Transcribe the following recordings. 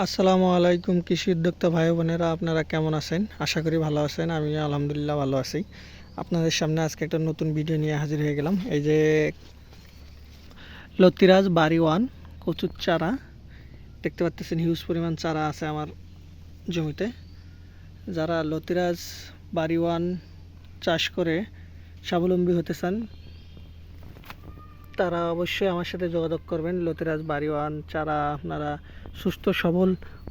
আসসালামু আলাইকুম কৃষি উদ্যোক্তা ভাই বোনেরা, আপনারা কেমন আছেন? আশা করি ভালো আছেন, আমি আলহামদুলিল্লাহ ভালো আছি। আপনাদের সামনে আজকে একটা নতুন ভিডিও নিয়ে হাজির হয়ে গেলাম। এই যে লতিরাজ বাড়ি ওয়ান, কচুর চারা, দেখতে পাচ্ছেন হিউজ পরিমাণ চারা আছে আমার জমিতে। যারা লতিরাজ বাড়ি ওয়ান চাষ করে স্বাবলম্বী হতে চান তারা অবশ্যই আমার সাথে যোগাযোগ করবেন। লতিরাজ বাড়িওয়ান চারা, আপনারা সুস্থ, সবল,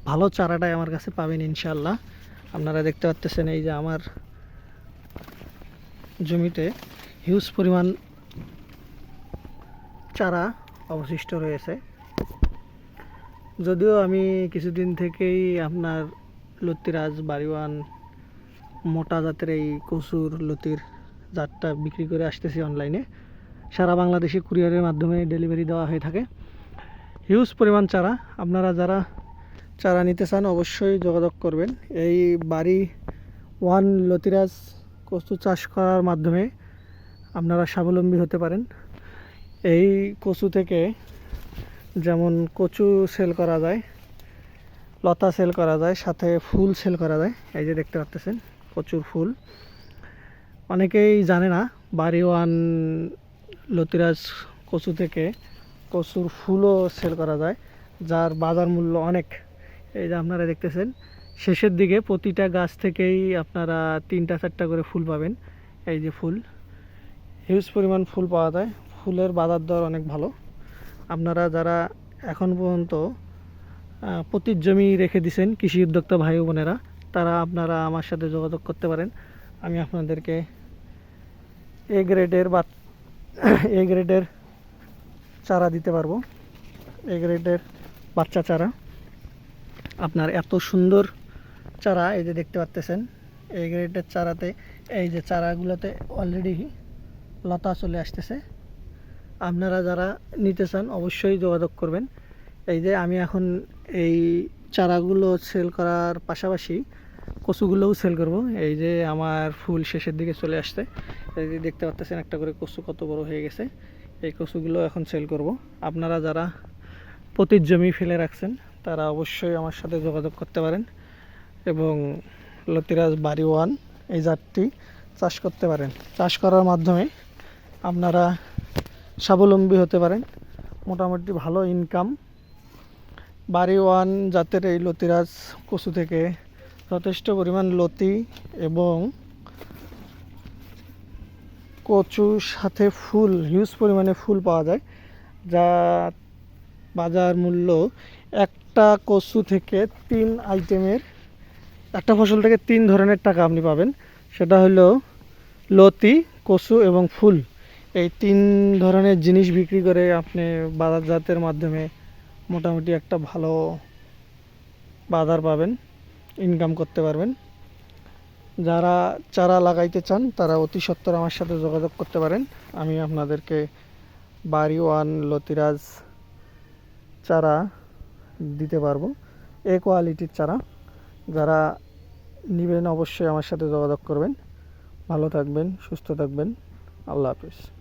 ভালো চারাটাই আমার কাছে পাবেন ইনশাল্লাহ আপনারা দেখতে পাচ্ছেন এই যে আমার জমিতে হিউজ পরিমাণ চারা অবশিষ্ট রয়েছে। যদিও আমি কিছুদিন থেকেই আপনার লতিরাজ বাড়িওয়ান মোটা জাতের এই কচুর লতির জাতটা বিক্রি করে আসতেছি অনলাইনে। সারা বাংলাদেশে কুরিয়ারের মাধ্যমে ডেলিভারি দেওয়া হয়ে থাকে। হিউজ পরিমাণ চারা। আপনারা যারা চারা নিতে চান অবশ্যই যোগাযোগ করবেন। এই বাড়ি ওয়ান লতিরাজ কচু চাষ করার মাধ্যমে আপনারা স্বাবলম্বী হতে পারেন। এই কচু থেকে যেমন কচু সেল করা যায়, লতা সেল করা যায়, সাথে ফুল সেল করা যায়। এই যে দেখতে পাচ্ছেন প্রচুর ফুল। অনেকেই জানে না, বাড়ি ওয়ান লতিরাজ কচু থেকে কচুর ফুলও সেল করা যায়, যার বাজার মূল্য অনেক। এই যে আপনারা দেখতেছেন, শেষের দিকে প্রতিটা গাছ থেকেই আপনারা তিনটা, চারটা করে ফুল পাবেন। এই যে ফুল হিউজ পরিমাণ ফুল পাওয়া যায়। ফুলের বাজার দর অনেক ভালো। আপনারা যারা এখন পর্যন্ত পতির জমি রেখে দিছেন, কৃষি উদ্যোক্তা ভাই বোনেরা, তারা আপনারা আমার সাথে যোগাযোগ করতে পারেন। আমি আপনাদেরকে এ গ্রেডের বা এ গ্রেডের চারা দিতে পারব। এ গ্রেডের বাচ্চা চারা। আপনার এত সুন্দর চারা এই যে দেখতে পাচ্তেছেন। এই গ্রেডের চারাতে এই যে চারাগুলোতে অলরেডি লতা চলে আসতেছে। আপনারা যারা নিতে চান অবশ্যই যোগাযোগ করবেন। এই যে আমি এখন এই চারাগুলো সেল করার পাশাপাশি কচুগুলোও সেল করব। এই যে আমার ফুল শেষের দিকে চলে আসছে। এই যে দেখতে পাচ্ছেন একটা করে কচু কত বড় হয়ে গেছে। এই কচুগুলো এখন সেল করব। আপনারা যারা পতির জমি ফেলে রাখছেন, তারা অবশ্যই আমার সাথে যোগাযোগ করতে পারেন এবং লতিরাজ বাড়ি ওয়ান এই জাতটি চাষ করতে পারেন। চাষ করার মাধ্যমে আপনারা স্বাবলম্বী হতে পারেন। মোটামুটি ভালো ইনকাম বাড়ি ওয়ান জাতের এই লতিরাজ কচু থেকে যথেষ্ট পরিমাণ লতি এবং কচুর সাথে ফুল হিউজ পরিমাণে ফুল পাওয়া যায়, যা বাজার মূল্য একটা কচু থেকে তিন আইটেমের, একটা ফসল থেকে তিন ধরনের টাকা আপনি পাবেন। সেটা হলো লতি, কচু এবং ফুল। এই তিন ধরনের জিনিস বিক্রি করে আপনি বাজারজাতের মাধ্যমে মোটামুটি একটা ভালো বাজার পাবেন। ইনকাম করতে পারবেন। যারা চারা লাগাইতে চান, তারা অতি সত্বর আমার সাথে যোগাযোগ করতে পারেন। আমি আপনাদেরকে বাড়ি ওয়ান, লতিরাজ চারা দিতে পারব। এ কোয়ালিটির চারা। যারা নেবেন অবশ্যই আমার সাথে যোগাযোগ করবেন। ভালো থাকবেন, সুস্থ থাকবেন। আল্লাহ হাফিজ।